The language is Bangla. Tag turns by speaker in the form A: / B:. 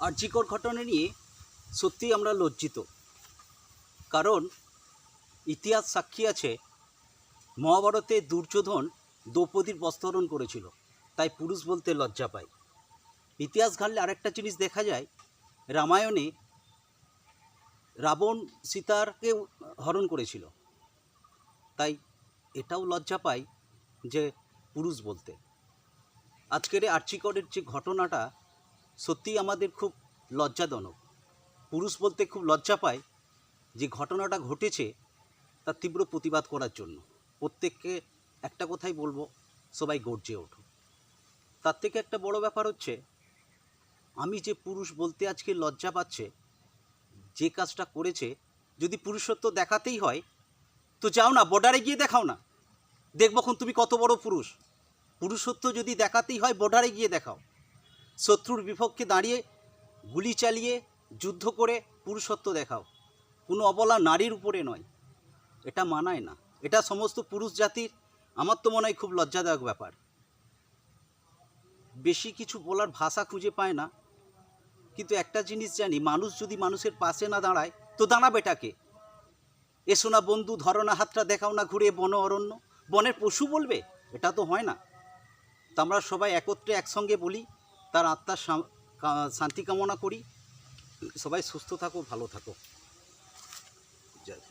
A: আর্যিকর ঘটনা নিয়ে সত্যিই আমরা লজ্জিত। কারণ ইতিহাস সাক্ষী আছে, মহাভারতে দুর্যোধন দ্রৌপদীর বস্ত্রহরণ করেছিল, তাই পুরুষ বলতে লজ্জা পায়। ইতিহাস ঘাটলে আরেকটা জিনিস দেখা যায়, রামায়ণে রাবণ সীতারকে হরণ করেছিল। তাই এটাও লজ্জা পায় যে পুরুষ বলতে। আজকের আর্চিকরের যে ঘটনাটা সত্যিই আমাদের খুব লজ্জাজনক। পুরুষ বলতে খুব লজ্জা পায় যে ঘটনাটা ঘটেছে তার তীব্র প্রতিবাদ করার জন্য। প্রত্যেককে একটা কথাই বলব, সবাই গর্জে ওঠো। তার থেকে একটা বড় ব্যাপার হচ্ছে, আমি যে পুরুষ বলতে আজকে লজ্জা পাচ্ছে, যে কাজটা করেছে, যদি পুরুষত্ব দেখাতেই হয়, তো যাও না, বর্ডারে গিয়ে দেখাও না। দেখব এখন তুমি কত বড় পুরুষ। পুরুষত্ব যদি দেখাতেই হয়, বর্ডারে গিয়ে দেখাও। শত্রুর বিপক্ষে দাঁড়িয়ে গুলি চালিয়ে, যুদ্ধ করে পুরুষত্ব দেখাও। কোনো অবলা নারীর উপরে নয়। এটা মানায় না। এটা সমস্ত পুরুষ জাতির, আমার তো মনে হয় খুব লজ্জাদায়ক ব্যাপার। বেশি কিছু বলার ভাষা খুঁজে পায় না। কিন্তু একটা জিনিস জানি, মানুষ যদি মানুষের পাশে না দাঁড়ায়, তো দাঁড়াবেটাকে এসো না বন্ধু, ধরো না হাতটা, দেখাও না ঘুরে বন অরণ্য। বনের পশু বলবে? এটা তো হয় না। তো আমরা সবাই একত্রে একসঙ্গে বলি তার আত্মার শান্তি কামনা করি সবাই সুস্থ থাকো ভালো থাকো জয়।